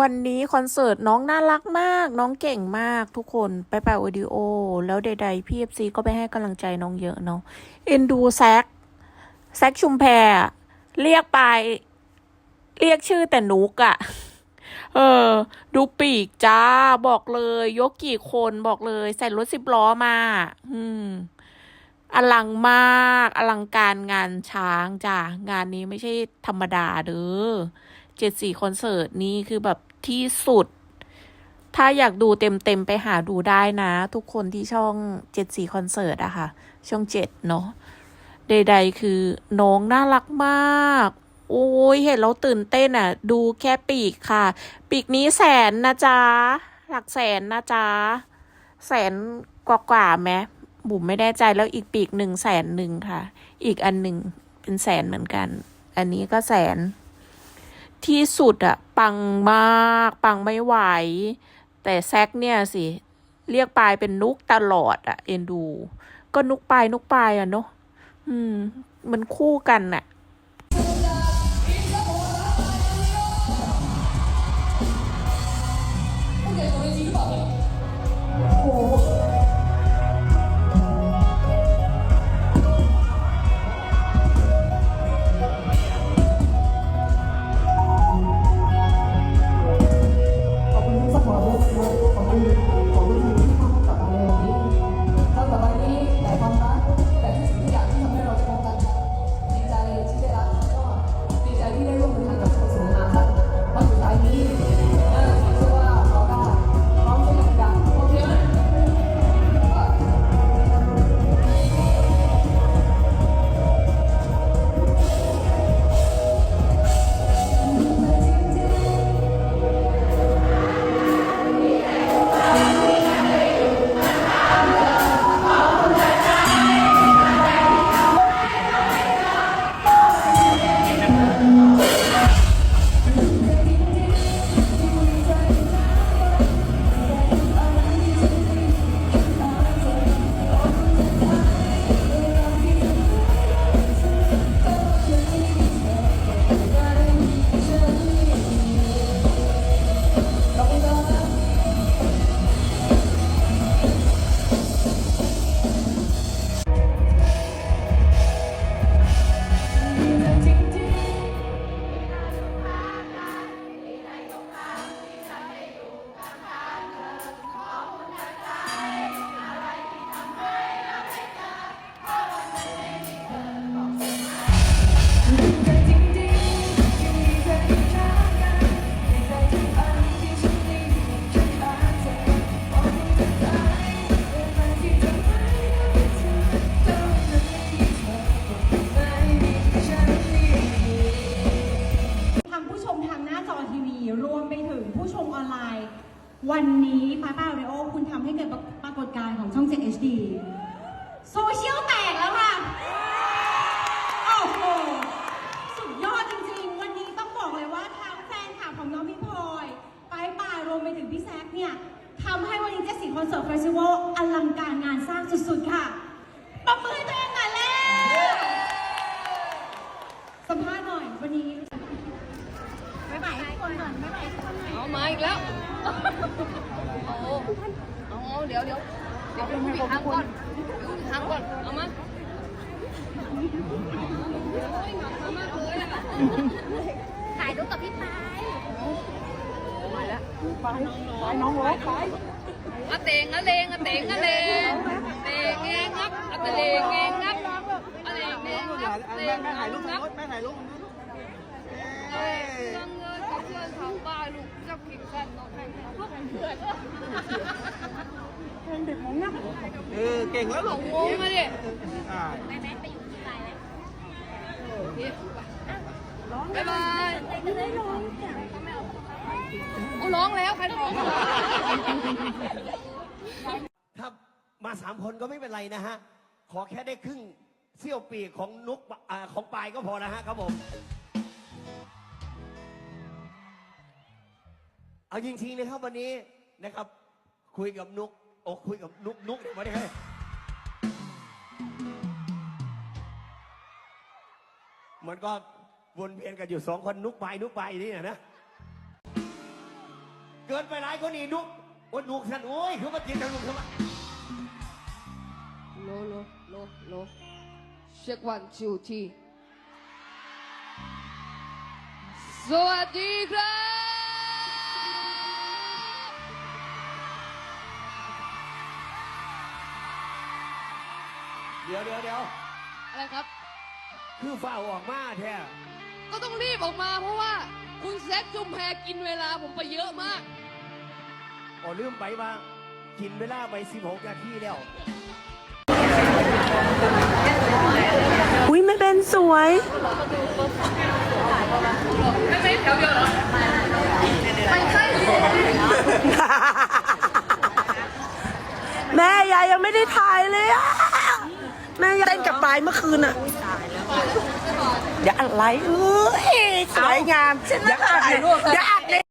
วันนี้คอนเสิร์ตน้องน่ารักมาก น้องเก่งมากทุกคนไปแปะวิดีโอ แล้วใดๆพี่เอฟซีก็ไปให้กำลังใจน้องเยอะเนาะเอ็นดูแซกแซกชุมแพรเรียกไป เรียกชื่อแต่นุกอะเออ ดูปีกจ้า บอกเลย ยกกี่คนบอกเลย ใส่รถสิบล้อมา อืมอลังมาก อลังการงานช้างจ้ะงานนี้ไม่ใช่ธรรมดาเด้อ เจ็ดสี่คอนเสิร์ตนี้คือแบบที่สุด ถ้าอยากดูเต็มๆไปหาดูได้นะ ทุกคนที่ช่องเจ็ดสี่คอนเสิร์ตอะค่ะ ช่องเจ็ดเนาะใดๆคือน้องน่ารักมาก โอ้ยเห็นแล้วตื่นเต้นอะดูแค่ปีกค่ะ ปีกนี้แสนนะจ๊ะ หลักแสนนะจ๊ะ แสนกว่ากว่าไหมบุ๋มไม่แน่ใจแล้วอีกปีกหนึ่งแสนหนึ่งค่ะ อีกอันหนึ่งเป็นแสนเหมือนกัน อันนี้ก็แสน ที่สุดอะปังมาก ปังไม่ไหว แต่แซกเนี่ยสิ เรียกปลายเป็นนุกตลอดอะเอ็นดู ก็นุกปลายนุกปลายอะเนาะอืม มันคู่กันอะ วันนี้ป้าป้าเรโอคุณทำให้เกิดปรากฏการณ์ของช่อง 7 HD โซเชียลแตกแล้วค่ะ โอ้โห สุดยอดจริงๆ วันนี้ต้องบอกเลยว่าทางแฟนคลับของน้องพี่พลอยป้ายป่ารวมไปถึงพี่แซคเนี่ยทำให้วันนี้เจสีคอนเสิร์ตเฟสติวัลอลังการงานสร้างสุดๆค่ะปรบมือให้ตัวเองหน่อยแล้วสัมภาษณ์หน่อยวันนี้ บ๊ายบายทุกคนก่อนบ๊ายบายทุกคนหน่อย เอา มาอีกแล้ว โอ้โหเอาเอาเดี๋ยวเดี๋ยวเดี๋ยวดูอีกครั้งก่อนดูอีกครั้งก่อน เอามาโอ้ยหนักมากเลยอะถ่ายรูปกับพี่ปายมาแล้วไปน้องรถไปอะเตงอะเลงอะเตงอะเลงเตงเองงับอะเตงเองงับอะเลงเองงับเลงแม่ถ่ายรูปงับรถแม่ถ่ายรูปเอ้ย เรื่องเงินกับเพื่อนของบ้านลูกจะผิดกันเนาะแม่ลูกเพื่อนเออเก่งแล้วหลลูงงงมาดิอ่านี่บ๊ายบายเอาร้องแล้วใครร้องถ้ามาสามคนก็ไม่เป็นไรนะฮะ ขอแค่ได้ครึ่งเสี้ยวปีกของนกของปลายก็พอนะฮะครับผม เอาจริงๆนะครับวันนี้นะครับ คุยกับนุกโอ้คุยกับนุกนุกมาได้ไงมันก็วนเวียนกันอยู่สองคนนุกไปนุกไปนี่นะนะเกินไปหลายคนนี่นุกโอ้นุกสันโอ้ยคือมากินทางนุกทำไมโลโลโลโลเช็ควันทูทีสวัสดีครับ เดี๋ยวเดี๋ยวเดี๋ยวอะไรครับ คือฝ้าออกมาแท้ก็ต้องรีบออกมาเพราะว่าคุณแซคจุมแพรกินเวลาผมไปเยอะมาก อ๋อลืมไปว่ากินเวลาไป16นาทีแล้วอุ้ยไม่เป็นสวยแม่ยายยังไม่ได้ถ่ายเลยอะ แม่ยังเต้นกับปลายเมื่อคืนอะอย่าอะไรเอ้ยสวยงามอย่าอัดเลยอย่าอัดเลย